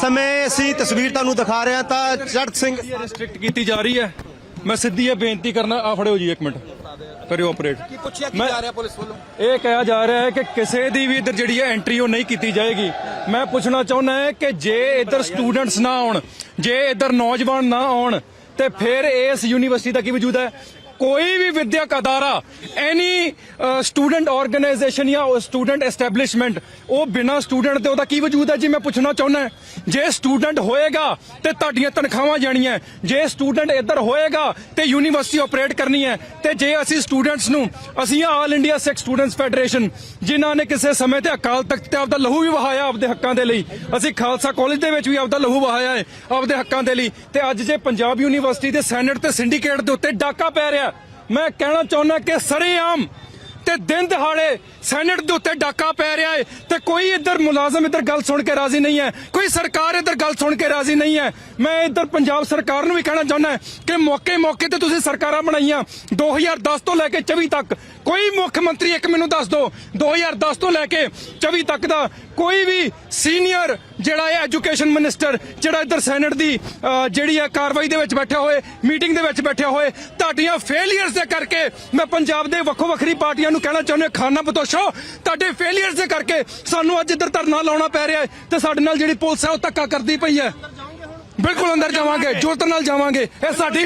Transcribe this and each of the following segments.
ਸਮੇਂ ਅਸੀਂ ਤਸਵੀਰ ਤੁਹਾਨੂੰ ਦਿਖਾ ਰਹੇ ਹਾਂ ਤਾਂ ਚੜ੍ਹ ਸਿੰਘ ਰਿਸਟ੍ਰਿਕਟ ਕੀਤੀ ਜਾ ਰਹੀ ਹੈ। ਮੈਂ ਸਿੱਧੀ ਇਹ ਬੇਨਤੀ ਕਰਨਾ ਆ ਫੜਿਓ ਜੀ ਇੱਕ ਮਿੰਟ। ਕਰਿਓ ਆਪਰੇਟ ਪੁੱਛਿਆ ਕੀ ਮੈਂ- ਜਾ ਰਿਹਾ ਪੁਲਿਸ ਵੱਲੋਂ? ਇਹ ਕਿਹਾ ਜਾ ਰਿਹਾ ਹੈ ਕਿ ਕਿਸੇ ਦੀ ਵੀ ਇੱਧਰ ਜਿਹੜੀ ਹੈ ਐਂਟਰੀ ਉਹ ਨਹੀਂ ਕੀਤੀ ਜਾਏਗੀ। ਮੈਂ ਪੁੱਛਣਾ ਚਾਹੁੰਦਾ ਹਾਂ ਕਿ ਜੇ ਇੱਧਰ ਸਟੂਡੈਂਟਸ ਨਾ ਆਉਣ ਜੇ ਇੱਧਰ ਨੌਜਵਾਨ ਨਾ ਆਉਣ ਤੇ ਫਿਰ ਇਸ ਯੂਨੀਵਰਸਿਟੀ ਦਾ ਕੀ ਵਜੂਦ ਹੈ? ਕੋਈ ਵੀ ਵਿਦਿਅਕ ਅਦਾਰਾ ਐਨੀ ਸਟੂਡੈਂਟ ਆਰਗੇਨਾਈਜੇਸ਼ਨ ਜਾਂ ਸਟੂਡੈਂਟ ਐਸਟੈਬਲਿਸ਼ਮੈਂਟ ਉਹ ਬਿਨਾ ਸਟੂਡੈਂਟ ਤੇ ਉਹਦਾ ਕੀ ਵਜੂਦ ਹੈ ਜੀ? ਮੈਂ ਪੁੱਛਣਾ ਚਾਹੁੰਦਾ ਜੇ ਸਟੂਡੈਂਟ ਹੋਏਗਾ ਤੇ ਤੁਹਾਡੀਆਂ ਤਨਖਾਹਾਂ ਜਾਣੀਆਂ ਜੇ ਸਟੂਡੈਂਟ ਇੱਧਰ ਹੋਏਗਾ ਤੇ ਯੂਨੀਵਰਸਿਟੀ ਆਪਰੇਟ ਕਰਨੀ ਹੈ। ਤੇ ਜੇ ਅਸੀਂ ਸਟੂਡੈਂਟਸ ਨੂੰ, ਅਸੀਂ all India Sikh students federation ਜਿਨ੍ਹਾਂ ਨੇ ਕਿਸੇ ਸਮੇਂ ਤੇ ਅਕਾਲ ਤਖਤ ਤੇ ਆਪਦਾ ਲਹੂ ਵੀ ਵਹਾਇਆ ਆਪਦੇ ਹੱਕਾਂ ਦੇ ਲਈ, ਅਸੀਂ ਖਾਲਸਾ ਕਾਲਜ ਦੇ ਵਿੱਚ ਵੀ ਆਪਦਾ ਲਹੂ ਵਹਾਇਆ ਹੈ ਆਪਦੇ ਹੱਕਾਂ ਦੇ ਲਈ, ਤੇ ਅੱਜ ਜੇ ਪੰਜਾਬ ਯੂਨੀਵਰਸਿਟੀ ਦੇ ਸੈਨੇਟ ਤੇ ਸਿੰਡੀਕੇਟ ਦੇ ਉੱਤੇ ਡਾਕਾ ਪੈ ਰਿਹਾ ਮੈਂ ਕਹਿਣਾ ਚਾਹੁੰਦਾ ਕਿ ਸਰੇਆਮ ਤੇ ਦਿਨ ਦਿਹਾੜੇ ਸੈਨੇਟ ਦੇ ਉੱਤੇ ਡਾਕਾ ਪੈ ਰਿਹਾ ਹੈ ਤੇ ਕੋਈ ਇੱਧਰ ਮੁਲਾਜ਼ਮ ਇੱਧਰ ਗੱਲ ਸੁਣ ਕੇ ਰਾਜ਼ੀ ਨਹੀਂ ਹੈ, ਕੋਈ ਸਰਕਾਰ ਇੱਧਰ ਗੱਲ ਸੁਣ ਕੇ ਰਾਜ਼ੀ ਨਹੀਂ ਹੈ। ਮੈਂ ਇੱਧਰ ਪੰਜਾਬ ਸਰਕਾਰ ਨੂੰ ਵੀ ਕਹਿਣਾ ਚਾਹੁੰਦਾ ਕਿ ਮੌਕੇ ਮੌਕੇ ਤੇ ਤੁਸੀਂ ਸਰਕਾਰਾਂ ਬਣਾਈਆਂ 2010 ਤੋਂ ਲੈ ਕੇ 24 ਤੱਕ ਕੋਈ ਮੁੱਖ ਮੰਤਰੀ ਇੱਕ ਮੈਨੂੰ ਦੱਸ ਦਿਓ 2010 ਤੋਂ ਲੈ ਕੇ 24 ਤੱਕ ਦਾ ਕੋਈ ਵੀ ਸੀਨੀਅਰ ਜਿਹੜਾ ਹੈ ਐਜੂਕੇਸ਼ਨ ਮਿਨਿਸਟਰ ਜਿਹੜਾ ਇੱਧਰ ਸੈਨੇਟ ਦੀ ਜਿਹੜੀ ਹੈ ਕਾਰਵਾਈ ਦੇ ਵਿੱਚ ਬੈਠਾ ਹੋਏ ਮੀਟਿੰਗ ਦੇ ਵਿੱਚ ਬੈਠਾ ਹੋਏ ਤੁਹਾਡੀਆਂ ਫੇਲਿਅਰਸ ਦੇ ਕਰਕੇ ਮੈਂ ਪੰਜਾਬ ਦੇ ਵੱਖੋ ਵੱਖਰੀ ਪਾਰਟੀਆਂ ਨੂੰ ਕਹਿਣਾ ਚਾਹੁੰਦਾ ਖਾਨਾ ਬਤੋਸ਼ੋ ਤੁਹਾਡੇ ਫੇਲਿਅਰਸ ਦੇ ਕਰਕੇ ਸਾਨੂੰ ਅੱਜ ਇੱਧਰ ਧਰਨਾ ਲਾਉਣਾ ਪੈ ਰਿਹਾ ਹੈ ਤੇ ਸਾਡੇ ਨਾਲ ਜਿਹੜੀ ਪੁਲਿਸ ਹੈ ਉਹ ਧੱਕਾ ਕਰਦੀ ਪਈ ਹੈ। ਬਿਲਕੁਲ ਅੰਦਰ ਜਾਵਾਂਗੇ ਜੁਰਤ ਨਾਲ ਜਾਵਾਂਗੇ ਇਹ ਸਾਡੀ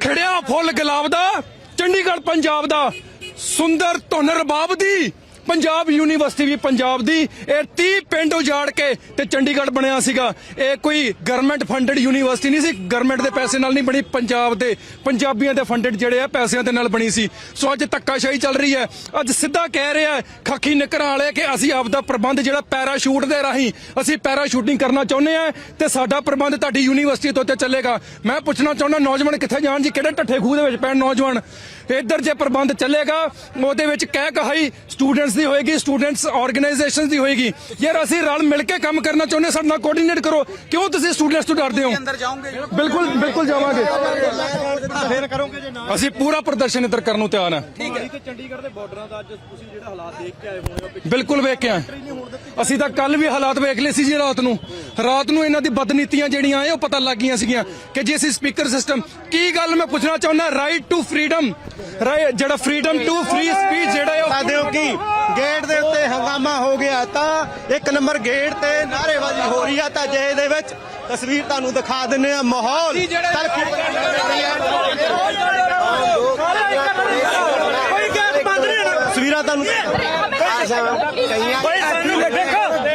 ਖੜਿਆ ਫੁੱਲ ਗੁਲਾਬ ਦਾ। ਚੰਡੀਗੜ੍ਹ ਪੰਜਾਬ ਦਾ ਸੁੰਦਰ ਧੁਨ ਰਬਾਬ ਦੀ ਪੰਜਾਬ ਯੂਨੀਵਰਸਿਟੀ ਵੀ ਪੰਜਾਬ ਦੀ, ਇਹ 30 ਪਿੰਡ ਉਜਾੜ ਕੇ ਤੇ ਚੰਡੀਗੜ੍ਹ ਬਣਿਆ ਸੀਗਾ। ਇਹ ਕੋਈ ਗਵਰਨਮੈਂਟ ਫੰਡਡ ਯੂਨੀਵਰਸਿਟੀ ਨਹੀਂ ਸੀ ਗਵਰਨਮੈਂਟ ਦੇ ਪੈਸੇ ਨਾਲ ਨਹੀਂ ਬਣੀ, ਪੰਜਾਬ ਦੇ ਪੰਜਾਬੀਆਂ ਦੇ ਫੰਡਡ ਜਿਹੜੇ ਆ, ਪੈਸਿਆਂ ਦੇ ਨਾਲ ਬਣੀ ਸੀ। ਸੋ ਅੱਜ ਧੱਕਾਸ਼ਾਹੀ ਚੱਲ ਰਹੀ ਹੈ। ਅੱਜ ਸਿੱਧਾ ਕਹਿ ਰਿਹਾ ਹੈ, ਖਾਕੀ ਨਿਕਰਾਂ ਵਾਲੇ ਕਿ ਅਸੀਂ ਆਪਦਾ ਪ੍ਰਬੰਧ ਜਿਹੜਾ ਪੈਰਾਸ਼ੂਟ ਦੇ ਰਾਹੀਂ ਅਸੀਂ ਪੈਰਾਸ਼ੂਟਿੰਗ ਕਰਨਾ ਚਾਹੁੰਦੇ ਆ ਤੇ ਸਾਡਾ ਪ੍ਰਬੰਧ ਤੁਹਾਡੀ ਯੂਨੀਵਰਸਿਟੀ ਤੋਂ ਉੱਤੇ ਚੱਲੇਗਾ। ਮੈਂ ਪੁੱਛਣਾ ਚਾਹੁੰਦਾ, ਨੌਜਵਾਨ ਕਿੱਥੇ ਜਾਣ ਜੀ? ਕਿਹੜੇ ਢੱਠੇ ਖੂਹ ਦੇ ਵਿੱਚ ਪੈਣ ਨੌਜਵਾਨ? ਇੱਧਰ ਜੇ ਪ੍ਰਬੰਧ ਚੱਲੇਗਾ, ਉਹਦੇ ਵਿੱਚ ਕਹਿ ਕਹਾਈ ਪੇਰੈਂਟਸ ਦੀ ਹੋਏਗੀ ਸਟੂਡੈਂਟਸ ਆਰਗੇਨਾਈਜੇਸ਼ਨਸ ਦੀ ਹੋਏਗੀ। ਯਾਰ ਅਸੀਂ ਰਲ ਮਿਲ ਕੇ ਕੰਮ ਕਰਨਾ ਚਾਹੁੰਦੇ ਸਾਡੇ ਨਾਲ ਕੋਆਰਡੀਨੇਟ ਕਰੋ। ਕਿਉਂ ਤੁਸੀਂ ਸਟੂਡੈਂਟਸ ਤੋਂ ਡਰਦੇ ਹੋ? ਬਿਲਕੁਲ ਬਿਲਕੁਲ ਜਾਵਾਂਗੇ। ਫਿਰ ਕਰੋਗੇ ਜੇ ਨਾ। ਅਸੀਂ ਪੂਰਾ ਪ੍ਰਦਰਸ਼ਨ ਇੱਧਰ ਕਰਨ ਨੂੰ ਤਿਆਰ ਹਾਂ। ਠੀਕ ਹੈ। ਚੰਡੀਗੜ੍ਹ ਦੇ ਬਾਰਡਰਾਂ ਦਾ ਅੱਜ ਤੁਸੀਂ ਜਿਹੜਾ ਹਾਲਾਤ ਦੇਖ ਕੇ ਆਏ ਹੋਣੇ ਬਿਲਕੁਲ ਵੇਖ ਅਸੀਂ ਤਾਂ ਕੱਲ ਵੀ ਹਾਲਾਤ ਵੇਖ ਲਏ ਸੀ ਜੀ ਰਾਤ ਨੂੰ। ਰਾਤ ਨੂੰ ਇਹਨਾਂ ਦੀ ਬਦਨੀਤੀਆਂ ਜਿਹੜੀਆਂ ਇਹ ਉਹ ਪਤਾ ਲੱਗ ਗਈਆਂ ਸੀਗੀਆਂ ਕਿ ਜੇ ਅਸੀਂ ਸਪੀਕਰ ਸਿਸਟਮ ਕੀ ਗੱਲ ਮੈਂ ਪੁੱਛਣਾ ਚਾਹੁੰਦਾ? ਰਾਈਟ ਟੂ ਫਰੀडम ਜਿਹੜਾ freedom to free speech gate ਦੇ ਉੱਤੇ ਹੰਗਾਮਾ ਹੋ ਗਿਆ ਤਾਂ ਇੱਕ ਨੰਬਰ ਗੇਟ ਤੇ ਨਾਅਰੇਬਾਜ਼ੀ ਹੋ ਰਹੀ ਆ ਤਾਂ ਜੇ ਦੇ ਵਿੱਚ ਤਸਵੀਰ ਤੁਹਾਨੂੰ ਦਿਖਾ ਦਿੰਨੇ ਆ ਮਾਹੌਲ ਤਲਖੀ ਤਸਵੀਰਾਂ ਤੁਹਾਨੂੰ ਕੋਈ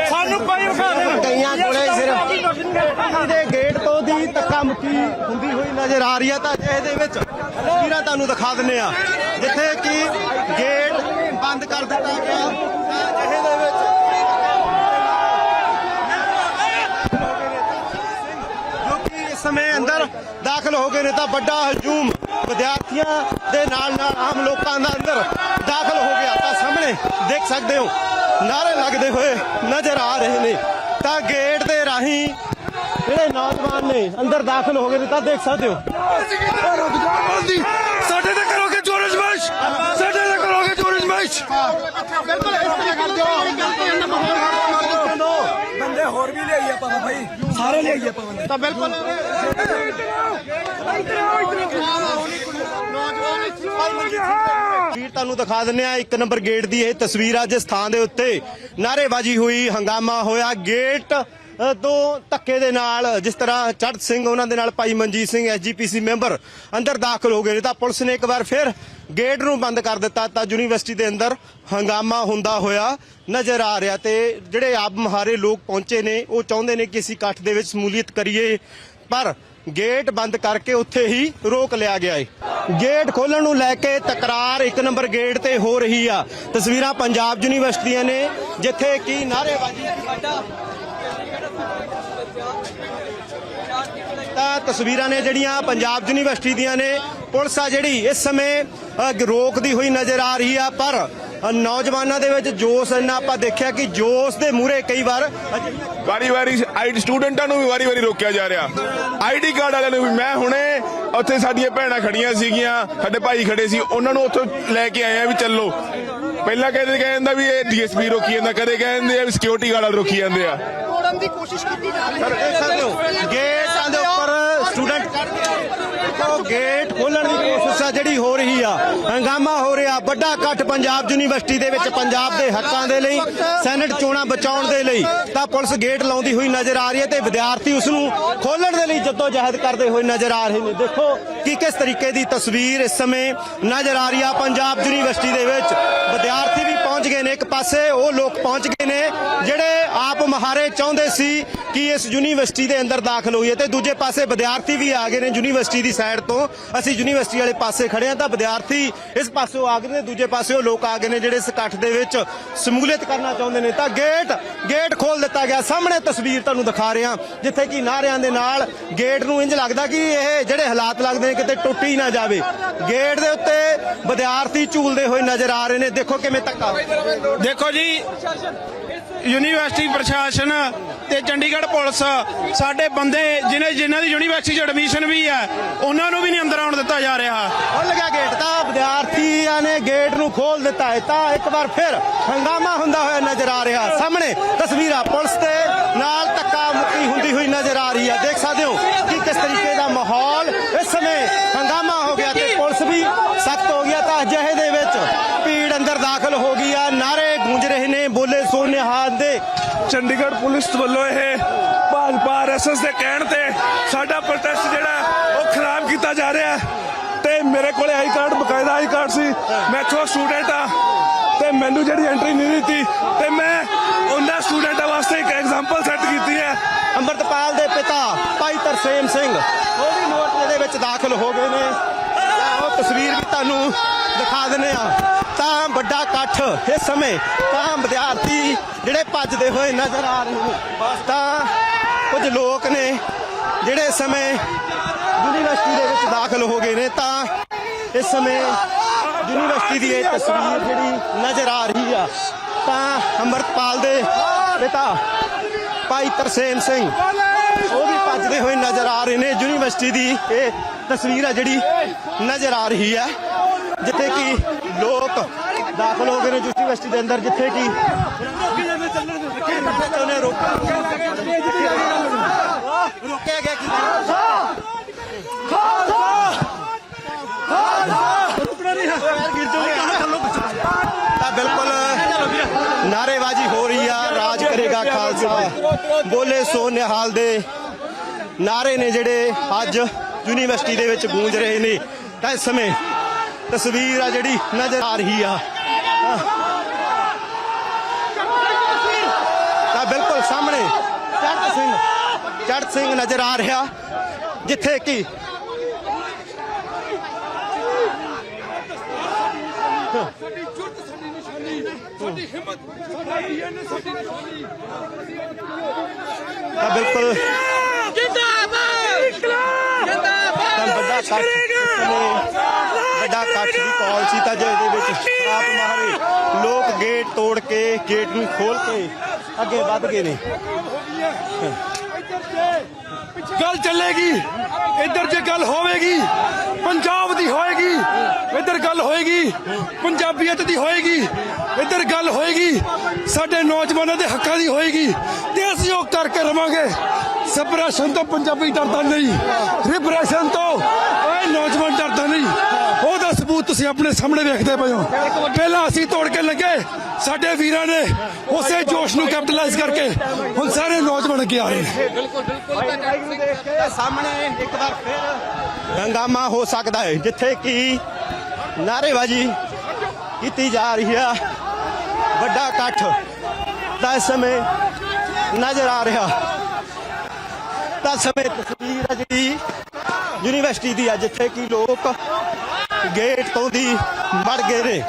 ਸਾਨੂੰ ਕੋਈ ਉਠਾ ਦੇ ਕਈਆਂ ਕੋਲੇ ਸਿਰਫ ਦੇ ਗੇਟ ਤੋਂ ਦੀ ਧੱਕਾ ਮੁੱਕੀ ਹੁੰਦੀ ਹੋਈ ਨਜ਼ਰ ਆ ਰਹੀ ਆ ਤਾਂ ਜੇ ਦੇ ਵਿੱਚ ਤਸਵੀਰਾਂ ਤੁਹਾਨੂੰ ਦਿਖਾ ਦਿੰਨੇ ਆ ਜਿੱਥੇ ਕਿ ਗੇਟ ਬੰਦ ਕਰ ਦਿੱਤਾ ਗਿਆ। ਤਾਂ ਜਿਹੇ ਦੇ ਵਿੱਚ ਜੋ ਕਿ ਇਸ ਸਮੇਂ ਅੰਦਰ ਦਾਖਲ ਹੋ ਗਏ ਨੇ ਤਾਂ ਵੱਡਾ ਹਜੂਮ ਵਿਦਿਆਰਥੀਆਂ ਦੇ ਨਾਲ ਨਾਲ ਆਮ ਲੋਕਾਂ ਦਾ ਅੰਦਰ ਦਾਖਲ ਹੋ ਗਿਆ। ਤਾਂ ਸਾਹਮਣੇ ਦੇਖ ਸਕਦੇ ਹੋ ਨਾਰੇ ਲੱਗਦੇ ਹੋਏ ਨਜ਼ਰ ਆ ਰਹੇ ਨੇ। ਤਾਂ ਗੇਟ ਦੇ ਰਾਹੀਂ ਜਿਹੜੇ ਨੌਜਵਾਨ ਨੇ ਅੰਦਰ ਦਾਖਲ ਹੋ ਗਏ ਨੇ ਤਾਂ ਦੇਖ ਸਕਦੇ ਹੋ। ਚੋਰਜ ਮੈਚ ਬੰਦੇ ਹੋਰ ਵੀ ਲਿਆਈਏ ਆਪਾਂ ਭਾਈ ਸਾਰੇ ਲਿਆਈਏ ਆਪਾਂ ਬੰਦੇ ਤਾਂ ਬਿਲਕੁਲ ਤਸਵੀਰ ਤੁਹਾਨੂੰ ਦਿਖਾ ਦਿੰਨੇ ਆ ਇੱਕ ਨੰਬਰ ਗੇਟ ਦੀ ਇਹ ਤਸਵੀਰ ਆ, ਜਿਸ ਥਾਂ ਦੇ ਉੱਤੇ ਨਾਰੇਬਾਜ਼ੀ ਹੋਈ, ਹੰਗਾਮਾ ਹੋਇਆ। ਗੇਟ ਤੋਂ ਧੱਕੇ ਦੇ ਨਾਲ, ਜਿਸ ਤਰ੍ਹਾਂ ਚੜ੍ਹ ਸਿੰਘ, ਉਹਨਾਂ ਦੇ ਨਾਲ ਭਾਈ ਮਨਜੀਤ ਸਿੰਘ ਐਸਜੀਪੀਸੀ ਮੈਂਬਰ ਅੰਦਰ ਦਾਖਲ ਹੋ ਗਏ ਨੇ। ਤਾਂ ਪੁਲਿਸ ਨੇ ਇੱਕ ਵਾਰ ਫਿਰ ਗੇਟ ਨੂੰ ਬੰਦ ਕਰ ਦਿੱਤਾ ਤਾਂ ਯੂਨੀਵਰਸਿਟੀ ਦੇ ਅੰਦਰ ਹੰਗਾਮਾ ਹੁੰਦਾ ਹੋਇਆ ਨਜ਼ਰ ਆ ਰਿਹਾ ਤੇ ਜਿਹੜੇ ਆਪ ਮਹਾਰੇ ਲੋਕ ਪਹੁੰਚੇ ਨੇ, ਉਹ ਚਾਹੁੰਦੇ ਨੇ ਕਿ ਅਸੀਂ ਇਕੱਠ ਦੇ ਵਿੱਚ ਸਮੂਲੀਅਤ ਕਰੀਏ, ਪਰ ਗੇਟ ਬੰਦ ਕਰਕੇ ਉੱਥੇ ਹੀ ਰੋਕ ਲਿਆ ਗਿਆ ਏ। ਗੇਟ ਖੋਲਣ ਨੂੰ ਲੈ ਕੇ ਤਕਰਾਰ ਇੱਕ ਨੰਬਰ ਗੇਟ ਤੇ ਹੋ ਰਹੀ ਆ। ਤਸਵੀਰਾਂ ਪੰਜਾਬ ਯੂਨੀਵਰਸਿਟੀ ਦੀਆਂ ਨੇ, ਜਿੱਥੇ ਕੀ ਨਾਅਰੇਬਾਜ਼ੀ ਤਾਂ ਤਸਵੀਰਾਂ ਨੇ ਜਿਹੜੀਆਂ ਪੰਜਾਬ ਯੂਨੀਵਰਸਿਟੀ ਦੀਆਂ ਨੇ ਪੁਲਿਸ ਆ ਜਿਹੜੀ ਇਸ ਸਮੇਂ ਰੋਕਦੀ ਹੋਈ ਨਜ਼ਰ ਆ ਰਹੀ ਆ ਪਰ ਨੌਜਵਾਨਾਂ ਦੇ ਵਿੱਚ ਜੋਸ਼ ਇੰਨਾ ਆਪਾਂ ਦੇਖਿਆ ਕਿ ਜੋਸ਼ ਦੇ ਮੂਹਰੇ ਕਈ ਵਾਰ ਵਾਰੀ ਵਾਰੀ ਆਈਡੀ ਸਟੂਡੈਂਟਾਂ ਨੂੰ ਵੀ ਵਾਰੀ ਵਾਰੀ ਰੋਕਿਆ ਜਾ ਰਿਹਾ। ਆਈਡੀ ਕਾਰਡ ਵਾਲਿਆਂ ਨੂੰ ਵੀ ਮੈਂ ਹੁਣੇ ਉੱਥੇ ਸਾਡੀਆਂ ਭੈਣਾਂ ਖੜੀਆਂ ਸੀਗੀਆਂ ਸਾਡੇ ਭਾਈ ਖੜੇ ਸੀ ਉਹਨਾਂ ਨੂੰ ਉੱਥੋਂ ਲੈ ਕੇ ਆਏ ਆ ਵੀ ਚੱਲੋ। ਪਹਿਲਾਂ ਕਹਿੰਦੇ ਕਹਿੰਦਾ ਵੀ ਇਹ ਡੀਐਸਪੀ ਰੋਕੀ ਜਾਂਦਾ ਕਦੇ ਕਹਿੰਦੇ ਆ ਵੀ ਸਿਕਿਉਰਿਟੀ ਗਾਰਡ ਵਾਲੇ ਰੋਕੀ ਜਾਂਦੇ ਆ। ਤੋੜਨ ਦੀ ਕੋਸ਼ਿਸ਼ ਕੀਤੀ ਜਾ ਰਹੀ ਸਰ ਹੈ ਦੇਖ ਸਕਦੇ ਹੋ ਸਟੂਡੈਂਟ ਉਹ ਗੇਟ ਖੋਲਣ ਦੀ ਕੋਸ਼ਿਸ਼ ਆ ਜਿਹੜੀ ਹੋ ਰਹੀ ਆ। ਹੰਗਾਮਾ ਹੋ ਰਿਹਾ। ਵੱਡਾ ਇਕੱਠ ਪੰਜਾਬ ਯੂਨੀਵਰਸਿਟੀ ਦੇ ਵਿੱਚ ਪੰਜਾਬ ਦੇ ਹੱਕਾਂ ਦੇ ਲਈ, ਸੈਨੇਟ ਚੋਣਾਂ ਬਚਾਉਣ ਦੇ ਲਈ। ਤਾਂ ਪੁਲਿਸ ਗੇਟ ਲਾਉਂਦੀ ਹੋਈ ਨਜ਼ਰ ਆ ਰਹੀ ਹੈ ਤੇ ਵਿਦਿਆਰਥੀ ਉਸ ਨੂੰ ਖੋਲਣ ਦੇ ਲਈ ਜੱਦੋ ਜਹਿਦ ਕਰਦੇ ਹੋਏ ਨਜ਼ਰ ਆ ਰਹੇ ਨੇ। ਦੇਖੋ ਕਿ ਕਿਸ ਤਰੀਕੇ ਦੀ ਤਸਵੀਰ ਇਸ ਸਮੇਂ ਨਜ਼ਰ ਆ ਰਹੀ ਆ ਪੰਜਾਬ ਯੂਨੀਵਰਸਿਟੀ ਦੇ ਵਿੱਚ। ਵਿਦਿਆਰਥੀ ਵੀ ਪਹੁੰਚ ਗਏ ਨੇ ਇੱਕ ਪਾਸੇ, ਉਹ ਲੋਕ ਪਹੁੰਚ ਗਏ ਨੇ, ਜਿਹੜੇ ਆਪ ਮਹਾਰੇ ਚਾਹੁੰਦੇ ਸੀ ਕਿ ਇਸ ਯੂਨੀਵਰਸਿਟੀ ਦੇ ਅੰਦਰ ਦਾਖਲ ਹੋਈਏ। ਤੇ ਦੂਜੇ ਪਾਸੇ ਵਿਦਿਆਰਥੀ ਵੀ ਆ ਗਏ ਨੇ ਯੂਨੀਵਰਸਿਟੀ ਦੀ ਸਾਈਡ ਤੋਂ ਅਸੀਂ ਯੂਨੀਵਰਸਿਟੀ ਵਾਲੇ ਪਾਸੇ ਖੜੇ ਆ ਤਾਂ ਵਿਦਿਆਰਥੀ ਇਸ ਪਾਸੋਂ ਆ ਗਏ ਨੇ, ਦੂਜੇ ਪਾਸਿਓਂ ਲੋਕ ਆ ਗਏ ਨੇ ਜਿਹੜੇ ਇਸ ਇਕੱਠ ਦੇ ਵਿੱਚ ਸਮੂਲੀਅਤ ਕਰਨਾ ਚਾਹੁੰਦੇ ਨੇ। ਤਾਂ ਗੇਟ ਗੇਟ ਖੋਲ ਦਿੱਤਾ ਗਿਆ। ਸਾਹਮਣੇ ਤਸਵੀਰ ਤੁਹਾਨੂੰ ਦਿਖਾ ਰਿਹਾ, ਜਿੱਥੇ ਕਿ ਨਾਰਿਆਂ ਦੇ ਨਾਲ ਗੇਟ ਨੂੰ ਇੰਜ ਲੱਗਦਾ ਕਿ ਇਹ ਜਿਹੜੇ ਹਾਲਾਤ ਲੱਗਦੇ ਨੇ, ਕਿਤੇ ਟੁੱਟ ਹੀ ਨਾ ਜਾਵੇ। ਗੇਟ ਦੇ ਉੱਤੇ ਵਿਦਿਆਰਥੀ ਝੂਲਦੇ ਹੋਏ ਨਜ਼ਰ ਆ ਰਹੇ ਨੇ। ਦੇਖੋ ਕਿਵੇਂ ਧੱਕਾ। ਦੇਖੋ ਜੀ, ਯੂਨੀਵਰਸਿਟੀ ਪ੍ਰਸ਼ਾਸਨ ਤੇ ਚੰਡੀਗੜ੍ਹ ਪੁਲਿਸ, ਸਾਡੇ ਬੰਦੇ ਜਿਨੇ ਜਿਨ੍ਹਾਂ ਦੀ ਯੂਨੀਵਰਸਿਟੀ 'ਚ ਐਡਮਿਸ਼ਨ ਵੀ ਹੈ, ਉਹਨਾਂ ਨੂੰ ਵੀ ਨਹੀਂ ਅੰਦਰ ਆਉਣ ਦਿੱਤਾ ਜਾ ਰਿਹਾ। ਖੁੱਲ ਗਿਆ ਗੇਟ ਤਾਂ ਵਿਦਿਆਰਥੀਆਂ ਨੇ ਗੇਟ ਨੂੰ ਖੋਲ ਦਿੱਤਾ ਹੈ। ਤਾਂ ਇੱਕ ਵਾਰ ਫਿਰ ਹੰਗਾਮਾ ਹੁੰਦਾ ਹੋਇਆ ਨਜ਼ਰ ਆ ਰਿਹਾ। ਸਾਹਮਣੇ ਤਸਵੀਰਾਂ ਪੁਲਿਸ ਦੇ, ਨਾਲ ਧੱਕਾ ਮੁੱਕੀ ਹੁੰਦੀ ਹੋਈ ਨਜ਼ਰ ਆ ਰਹੀ ਹੈ। ਦੇਖ ਸਕਦੇ ਹੋ ਕਿ ਕਿਸ ਤਰੀਕੇ ਦਾ ਮਾਹੌਲ ਇਸ ਸਮੇਂ ਹੰਗਾਮਾ ਹੋ ਗਿਆ ਤੇ ਪੁਲਿਸ ਵੀ ਸਖਤ ਹੋ ਗਿਆ ਤਾਂ ਅਜਿਹੇ ਦੇ ਵਿੱਚ ਭੀੜ ਅੰਦਰ ਦਾਖਲ ਹੋ ਗਈ ਆ ਨਾਰੇ ਗੂੰਜ ਰਹੇ ਨੇ ਬੋਲੇ ਸੋ ਨਿਹਾਲ ਦੇ ਚੰਡੀਗੜ੍ਹ ਪੁਲਿਸ ਵੱਲੋਂ ਇਹ ਭਾਜਪਾ ਆਰਐਸਐਸ ਦੇ ਕਹਿਣ ਤੇ ਸਾਡਾ ਪ੍ਰੋਟੈਸਟ ਜਿਹੜਾ ਉਹ ਖਰਾਬ ਕੀਤਾ ਜਾ ਰਿਹਾ ਹੈ। ਤੇ ਮੇਰੇ ਕੋਲੇ ਆਈ ਕਾਰਡ, ਬਕਾਇਦਾ ਆਈ ਕਾਰਡ ਸੀ। ਮੈਂ ਇੱਥੋਂ ਸਟੂਡੈਂਟ ਆ ਤੇ ਮੈਨੂੰ ਜਿਹੜੀ ਐਂਟਰੀ ਨਹੀਂ ਦਿੱਤੀ। ਤੇ ਮੈਂ ਉਹਨਾਂ ਸਟੂਡੈਂਟਾਂ ਵਾਸਤੇ ਇੱਕ ਐਗਜ਼ਾਮਪਲ ਸੈੱਟ ਕੀਤੀ ਹੈ। ਅੰਮ੍ਰਿਤਪਾਲ ਦੇ ਪਿਤਾ ਭਾਈ ਤਰਸੇਮ ਸਿੰਘ, ਉਹ ਵੀ ਮੋਰਚੇ ਦੇ ਵਿੱਚ ਦਾਖਲ ਹੋ ਗਏ ਨੇ। ਤਾਂ ਤਸਵੀਰ ਵੀ ਤੁਹਾਨੂੰ ਦਿਖਾ ਦਿੰਨੇ ਆ ਤਾਂ ਵੱਡਾ ਇਕੱਠ ਇਸ ਸਮੇਂ ਤਾਂ ਵਿਦਿਆਰਥੀ ਜਿਹੜੇ ਭੱਜਦੇ ਹੋਏ ਨਜ਼ਰ ਆ ਰਹੇ ਨੇ। ਬਸ ਤਾਂ ਕੁਝ ਲੋਕ ਨੇ ਜਿਹੜੇ ਇਸ ਸਮੇਂ ਯੂਨੀਵਰਸਿਟੀ ਦੇ ਵਿੱਚ ਦਾਖਲ ਹੋ ਗਏ ਨੇ। ਤਾਂ ਇਸ ਸਮੇਂ ਯੂਨੀਵਰਸਿਟੀ ਦੀ ਇਹ ਤਸਵੀਰ ਜਿਹੜੀ ਨਜ਼ਰ ਆ ਰਹੀ ਆ, ਤਾਂ ਅੰਮ੍ਰਿਤਪਾਲ ਦੇ ਪਿਤਾ ਭਾਈ ਤਰਸੇਮ ਸਿੰਘ ਉਹ ਵੀ ਭੱਜਦੇ ਹੋਏ ਨਜ਼ਰ ਆ ਰਹੇ ਨੇ ਯੂਨੀਵਰਸਿਟੀ ਦੀ ਇਹ ਤਸਵੀਰ ਆ ਜਿਹੜੀ ਨਜ਼ਰ ਆ ਰਹੀ ਹੈ ਜਿੱਥੇ ਕਿ ਲੋਕ ਦਾਖਲ ਹੋ ਗਏ ਨੇ ਯੂਨੀਵਰਸਿਟੀ ਦੇ ਅੰਦਰ ਜਿੱਥੇ ਕਿ ਉਹਨੇ ਰੋਕਿਆ ਰੋਕਿਆ ਗਿਆ ਕਿ? ਤਾਂ ਬਿਲਕੁਲ ਨਾਰੇਬਾਜ਼ੀ ਹੋ ਰਹੀ ਆ ਰਾਜ ਕਰੇਗਾ ਖਾਲਸਾ ਬੋਲੇ ਸੋ ਨਿਹਾਲ ਦੇ ਨਾਰੇ ਨੇ ਜਿਹੜੇ ਅੱਜ ਯੂਨੀਵਰਸਿਟੀ ਦੇ ਵਿੱਚ ਗੂੰਜ ਰਹੇ ਨੇ। ਤਾਂ ਇਸ ਸਮੇਂ ਤਸਵੀਰ ਆ ਜਿਹੜੀ ਨਜ਼ਰ ਆ ਰਹੀ ਆ। ਤਾਂ ਬਿਲਕੁਲ ਸਾਹਮਣੇ ਚੜਤ ਸਿੰਘ, ਚੜ੍ਹਤ ਸਿੰਘ ਨਜ਼ਰ ਆ ਰਿਹਾ, ਜਿੱਥੇ ਕਿ ਤਾਂ ਬਿਲਕੁਲ ਤਾਂ ਵੱਡਾ ਕੱਟ ਵੱਡਾ ਕੱਟ ਦੀ ਕਾਲ ਸੀ ਤਾਂ ਜਿਹਦੇ ਵਿੱਚ ਆਪ ਮਾਰੇ ਲੋਕ ਗੇਟ ਤੋੜ ਕੇ ਗੇਟ ਨੂੰ ਖੋਲ ਕੇ ਅੱਗੇ ਵੱਧ ਗਏ ਨੇ। ਗੱਲ ਚੱਲੇਗੀ। ਇੱਧਰ ਜੇ ਗੱਲ ਹੋਵੇਗੀ ਪੰਜਾਬ ਦੀ ਹੋਏਗੀ ਇੱਧਰ ਗੱਲ ਹੋਏਗੀ ਪੰਜਾਬੀਅਤ ਦੀ ਹੋਏਗੀ ਇੱਧਰ ਗੱਲ ਹੋਏਗੀ। ਸਾਡੇ ਨੌਜਵਾਨਾਂ ਦੇ ਹੱਕਾਂ ਦੀ ਹੋਏਗੀ ਤੇ ਅਸੀਂ ਉਹ ਕਰਕੇ ਰਵਾਂਗੇ। ਸਪਰੈਸ਼ਨ ਤੋਂ ਪੰਜਾਬੀ ਡਰਦਾ ਨਹੀਂ। ਰਿਪਰੈਸ਼ਨ ਤੋਂ ਓਏ ਨੌਜਵਾਨ ਡਰਦਾ ਨਹੀਂ। ਉਹਦਾ ਸਬੂਤ ਤੁਸੀਂ ਆਪਣੇ ਸਾਹਮਣੇ ਵੇਖਦੇ ਪਏ ਹੋ। ਪਹਿਲਾਂ ਅਸੀਂ ਤੋੜ ਕੇ ਲੱਗੇ। ਸਾਡੇ ਵੀਰਾਂ ਨੇ ਉਸੇ ਜੋਸ਼ ਨੂੰ ਕੈਪਟਲਾਈਜ਼ ਕਰਕੇ ਹੁਣ ਸਾਰੇ ਨੌਜਵਾਨ ਅੱਗੇ ਆ ਰਹੇ ਨੇ। ਤੇ ਸਾਹਮਣੇ ਇੱਕ ਵਾਰ ਫਿਰ ਹੰਗਾਮਾ ਹੋ ਸਕਦਾ ਹੈ, ਜਿੱਥੇ ਕਿ ਨਾਰੇਬਾਜ਼ੀ ਕੀਤੀ ਜਾ ਰਹੀ ਹੈ ਵੱਡਾ ਇਕੱਠ ਦਾ ਇਸ ਸਮੇਂ ਨਜ਼ਰ ਆ ਰਿਹਾ। ਤਾਂ ਸਮੇਂ ਤਸਵੀਰ ਹੈ ਜਿਹੜੀ ਯੂਨੀਵਰਸਿਟੀ ਦੀ ਹੈ, ਜਿੱਥੇ ਕਿ ਲੋਕ ਗੇਟ ਤੋਂ ਦੀ ਵੜ ਗਏ ਨੇ।